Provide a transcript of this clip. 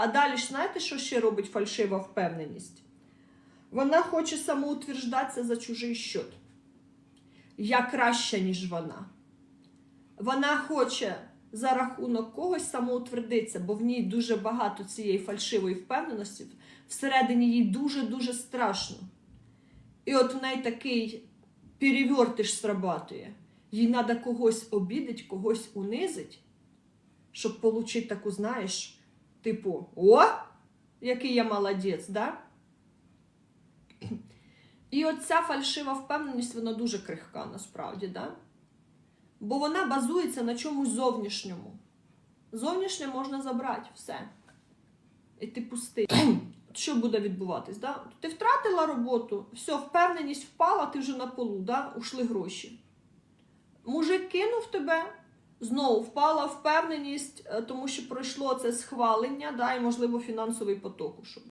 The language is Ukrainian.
А далі ж знаєте, що ще робить фальшива впевненість? Вона хоче самоутверждатися за чужий счет. Я краща, ніж вона. Вона хоче за рахунок когось самоутвердитися, бо в ній дуже багато цієї фальшивої впевненості. Всередині їй дуже-дуже страшно. І от в неї такий перевертиш срабатує. Їй треба когось обідати, когось унизить, щоб отримати таку, знаєш, типу, о, який я молодець, да? І оця фальшива впевненість, вона дуже крихка насправді, да? Бо вона базується на чомусь зовнішньому. Зовнішнє можна забрати, все. І ти пустий. Що буде відбуватись? Да? Ти втратила роботу, все, впевненість впала, ти вже на полу, да? ушли гроші. Мужик кинув тебе, знову впала впевненість, е, тому що пройшло це схвалення, да, і, можливо, фінансовий поток.